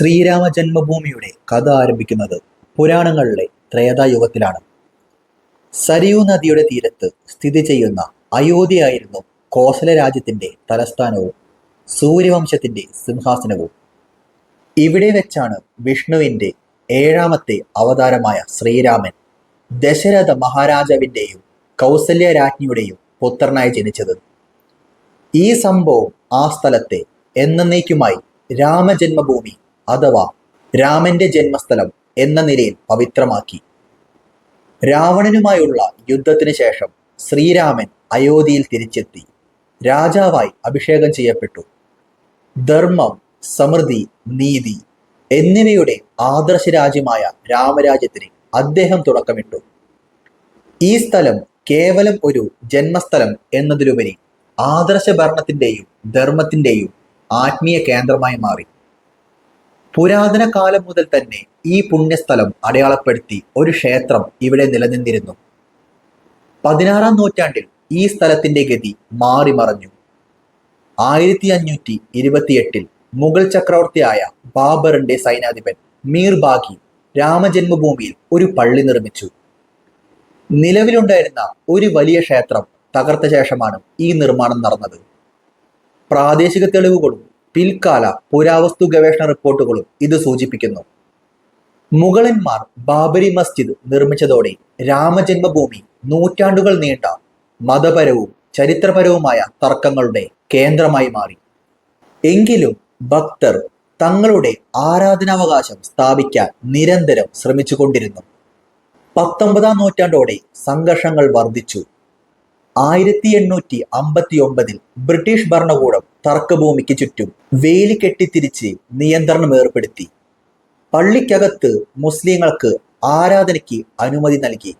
ശ്രീരാമ ജന്മഭൂമിയുടെ കഥ ആരംഭിക്കുന്നത് പുരാണങ്ങളിലെ ത്രേതായുഗത്തിലാണ്. സരയൂ നദിയുടെ തീരത്ത് സ്ഥിതി ചെയ്യുന്ന അയോധ്യയായിരുന്നു കോസല രാജ്യത്തിന്റെ തലസ്ഥാനവും സൂര്യവംശത്തിന്റെ സിംഹാസനവും. ഇവിടെ വെച്ചാണ് വിഷ്ണുവിന്റെ ഏഴാമത്തെ അവതാരമായ ശ്രീരാമൻ ദശരഥ മഹാരാജാവിന്റെയും കൗസല്യ രാജ്ഞിയുടെയും പുത്രനായി ജനിച്ചത്. ഈ സംഭവം ആ സ്ഥലത്തെ എന്നേക്കുമായി രാമജന്മഭൂമി അഥവാ രാമന്റെ ജന്മസ്ഥലം എന്ന നിലയിൽ പവിത്രമാക്കി. രാവണനുമായുള്ള യുദ്ധത്തിന് ശേഷം ശ്രീരാമൻ അയോധ്യയിൽ തിരിച്ചെത്തി. രാജാവായി അഭിഷേകം ചെയ്യപ്പെട്ടു. ധർമ്മം സമൃദ്ധി നീതി എന്നിവയുടെ ആദർശ രാജ്യമായ രാമരാജ്യത്തിന് അദ്ദേഹം തുടക്കമിട്ടു. ഈ സ്ഥലം കേവലം ഒരു ജന്മസ്ഥലം എന്നതിലുപരി ആദർശ ഭരണത്തിന്റെയും ധർമ്മത്തിന്റെയും ആത്മീയ കേന്ദ്രമായി മാറി. പുരാതന കാലം മുതൽ തന്നെ ഈ പുണ്യസ്ഥലം അടയാളപ്പെടുത്തി ഒരു ക്ഷേത്രം ഇവിടെ നിലനിന്നിരുന്നു. പതിനാറാം നൂറ്റാണ്ടിൽ ഈ സ്ഥലത്തിന്റെ ഗതി മാറി മറഞ്ഞു. ആയിരത്തി അഞ്ഞൂറ്റി ഇരുപത്തിയെട്ടിൽ മുഗൾ ചക്രവർത്തിയായ ബാബറിന്റെ സൈനാധിപൻ മീർ ബാഗി രാമജന്മഭൂമിയിൽ ഒരു പള്ളി നിർമ്മിച്ചു. നിലവിലുണ്ടായിരുന്ന ഒരു വലിയ ക്ഷേത്രം തകർത്ത ശേഷമാണ് ഈ നിർമ്മാണം നടന്നത്. പ്രാദേശിക തെളിവുകളും പിൽക്കാല പുരാവസ്തു ഗവേഷണ റിപ്പോർട്ടുകളും ഇത് സൂചിപ്പിക്കുന്നു. മുഗളന്മാർ ബാബരി മസ്ജിദ് നിർമ്മിച്ചതോടെ രാമജന്മഭൂമി നൂറ്റാണ്ടുകൾ നീണ്ട മതപരവും ചരിത്രപരവുമായ തർക്കങ്ങളുടെ കേന്ദ്രമായി മാറി. എങ്കിലും ഭക്തർ തങ്ങളുടെ ആരാധനാവകാശം സ്ഥാപിക്കാൻ നിരന്തരം ശ്രമിച്ചുകൊണ്ടിരുന്നു. പത്തൊമ്പതാം നൂറ്റാണ്ടോടെ സംഘർഷങ്ങൾ വർദ്ധിച്ചു. ആയിരത്തി എണ്ണൂറ്റി അമ്പത്തി ഒമ്പതിൽ ബ്രിട്ടീഷ് ഭരണകൂടം തർക്കഭൂമിക്ക് ചുറ്റും വേലി കെട്ടിത്തിരിച്ച് നിയന്ത്രണം ഏർപ്പെടുത്തി. പള്ളിക്കകത്ത് മുസ്ലിങ്ങൾക്ക് ആരാധനയ്ക്ക് അനുമതി നൽകി.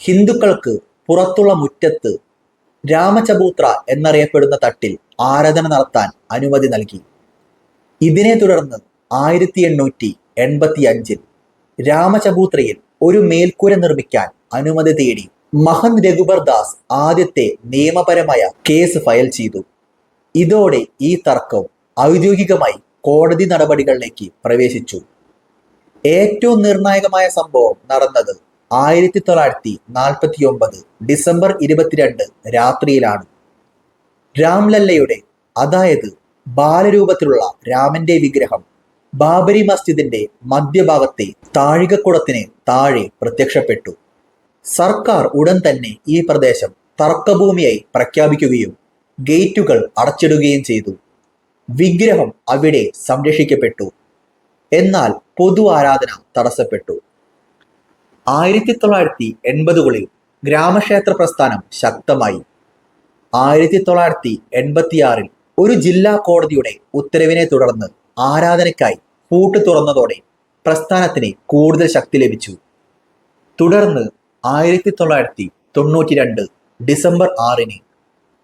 ഹിന്ദുക്കൾക്ക് പുറത്തുള്ള മുറ്റത്ത് രാമചബൂത്ര എന്നറിയപ്പെടുന്ന തട്ടിൽ ആരാധന നടത്താൻ അനുമതി നൽകി. ഇതിനെ തുടർന്ന് ആയിരത്തി എണ്ണൂറ്റി എൺപത്തി അഞ്ചിൽ രാമചബൂത്രയിൽ ഒരു മേൽക്കൂര നിർമ്മിക്കാൻ അനുമതി തേടി. മഹൻ രഘുബർ ദാസ് ആദ്യത്തെ നിയമപരമായ കേസ് ഫയൽ ചെയ്തു. ഇതോടെ ഈ തർക്കം ഔദ്യോഗികമായി കോടതി നടപടികളിലേക്ക് പ്രവേശിച്ചു. ഏറ്റവും നിർണായകമായ സംഭവം നടന്നത് ആയിരത്തി തൊള്ളായിരത്തി നാൽപ്പത്തി ഒമ്പത് ഡിസംബർ ഇരുപത്തിരണ്ട് രാത്രിയിലാണ്. രാംലല്ലയുടെ അതായത് ബാലരൂപത്തിലുള്ള രാമന്റെ വിഗ്രഹം ബാബരി മസ്ജിദിന്റെ മധ്യഭാഗത്തെ താഴികക്കുടത്തിന് താഴെ പ്രത്യക്ഷപ്പെട്ടു. സർക്കാർ ഉടൻ തന്നെ ഈ പ്രദേശം തർക്കഭൂമിയായി പ്രഖ്യാപിക്കുകയും ഗേറ്റുകൾ അടച്ചിടുകയും ചെയ്തു. വിഗ്രഹം അവിടെ സംരക്ഷിക്കപ്പെട്ടു. എന്നാൽ പൊതു ആരാധന തടസ്സപ്പെട്ടു. ആയിരത്തി തൊള്ളായിരത്തി എൺപതുകളിൽ ഗ്രാമക്ഷേത്ര പ്രസ്ഥാനം ശക്തമായി. ആയിരത്തി തൊള്ളായിരത്തി എൺപത്തിയാറിൽ ഒരു ജില്ലാ കോടതിയുടെ ഉത്തരവിനെ തുടർന്ന് ആരാധനയ്ക്കായി പൂട്ട് തുറന്നതോടെ പ്രസ്ഥാനത്തിന് കൂടുതൽ ശക്തി ലഭിച്ചു. തുടർന്ന് ആയിരത്തി തൊള്ളായിരത്തി തൊണ്ണൂറ്റി രണ്ട് ഡിസംബർ ആറിന്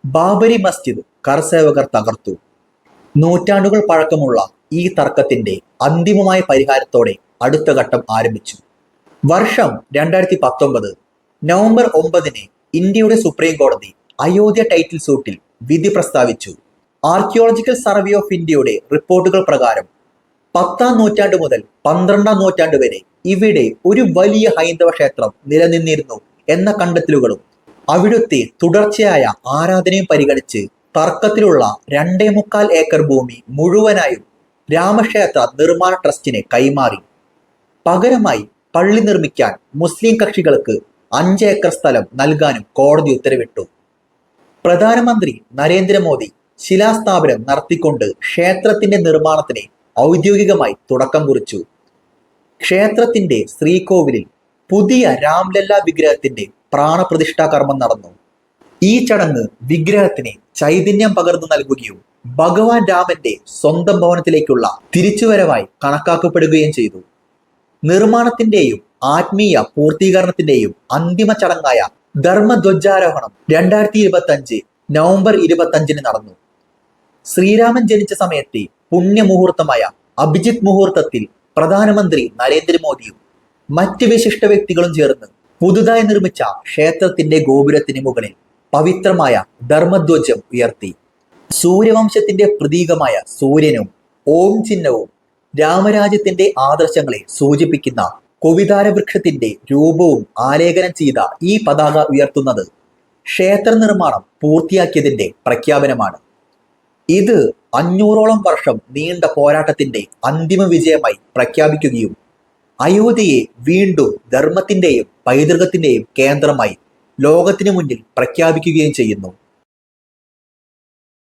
ബാബരി മസ്ജിദ് കർസേവകർ തകർത്തു. നൂറ്റാണ്ടുകൾ പഴക്കമുള്ള ഈ തർക്കത്തിന്റെ അന്തിമമായ പരിഹാരത്തോടെ അടുത്ത ഘട്ടം ആരംഭിച്ചു. വർഷം രണ്ടായിരത്തി പത്തൊമ്പത് നവംബർ ഒമ്പതിന് ഇന്ത്യയുടെ സുപ്രീം കോടതി അയോധ്യ ടൈറ്റിൽ സൂട്ടിൽ വിധി പ്രസ്താവിച്ചു. ആർക്കിയോളജിക്കൽ സർവേ ഓഫ് ഇന്ത്യയുടെ റിപ്പോർട്ടുകൾ പ്രകാരം പത്താം നൂറ്റാണ്ട് മുതൽ പന്ത്രണ്ടാം നൂറ്റാണ്ട് വരെ ഇവിടെ ഒരു വലിയ ഹൈന്ദവ ക്ഷേത്രം നിലനിന്നിരുന്നു എന്ന കണ്ടെത്തലുകളും അവിടുത്തെ തുടർച്ചയായ ആരാധനയും പരിഗണിച്ച് തർക്കത്തിലുള്ള രണ്ടേ മുക്കാൽ ഏക്കർ ഭൂമി മുഴുവനായും രാമക്ഷേത്ര നിർമ്മാണ ട്രസ്റ്റിനെ കൈമാറി. പകരമായി പള്ളി നിർമ്മിക്കാൻ മുസ്ലിം കക്ഷികൾക്ക് അഞ്ച് ഏക്കർ സ്ഥലം നൽകാനും കോടതി ഉത്തരവിട്ടു. പ്രധാനമന്ത്രി നരേന്ദ്രമോദി ശിലാസ്ഥാപനം നടത്തിക്കൊണ്ട് ക്ഷേത്രത്തിന്റെ നിർമ്മാണത്തിന് ഔദ്യോഗികമായി തുടക്കം കുറിച്ചു. ക്ഷേത്രത്തിന്റെ ശ്രീകോവിലിൽ പുതിയ രാംലല്ല വിഗ്രഹത്തിന്റെ പ്രാണപ്രതിഷ്ഠാ കർമ്മം നടന്നു. ഈ ചടങ്ങ് വിഗ്രഹത്തിന് ചൈതന്യം പകർന്നു നൽകുകയും ഭഗവാൻ രാമന്റെ സ്വന്തം ഭവനത്തിലേക്കുള്ള തിരിച്ചുവരവായി കണക്കാക്കപ്പെടുകയും ചെയ്തു. നിർമ്മാണത്തിന്റെയും ആത്മീയ പൂർത്തീകരണത്തിന്റെയും അന്തിമ ചടങ്ങായ ധർമ്മധ്വജാരോഹണം രണ്ടായിരത്തി ഇരുപത്തി അഞ്ച് നവംബർ ഇരുപത്തി അഞ്ചിന് നടന്നു. ശ്രീരാമൻ ജനിച്ച സമയത്തെ പുണ്യമുഹൂർത്തമായ അഭിജിത് മുഹൂർത്തത്തിൽ പ്രധാനമന്ത്രി നരേന്ദ്രമോദിയും മറ്റ് വിശിഷ്ട വ്യക്തികളും ചേർന്ന് പുതുതായി നിർമ്മിച്ച ക്ഷേത്രത്തിന്റെ ഗോപുരത്തിന് മുകളിൽ പവിത്രമായ ധർമ്മധ്വജം ഉയർത്തി. സൂര്യവംശത്തിന്റെ പ്രതീകമായ സൂര്യനും ഓം ചിഹ്നവും രാമരാജ്യത്തിന്റെ ആദർശങ്ങളെ സൂചിപ്പിക്കുന്ന കൊവിതാര വൃക്ഷത്തിന്റെ രൂപവും ആലേഖനം ചെയ്ത ഈ പതാക ഉയർത്തുന്നത് ക്ഷേത്ര നിർമ്മാണം പൂർത്തിയാക്കിയതിന്റെ പ്രഖ്യാപനമാണ്. ഇത് അഞ്ഞൂറോളം വർഷം നീണ്ട പോരാട്ടത്തിന്റെ അന്തിമ വിജയമായി പ്രഖ്യാപിക്കുകയും അയോധ്യയെ വീണ്ടും ധർമ്മത്തിന്റെയും പൈതൃകത്തിന്റെയും കേന്ദ്രമായി ലോകത്തിനു മുന്നിൽ പ്രഖ്യാപിക്കുകയും ചെയ്യുന്നു.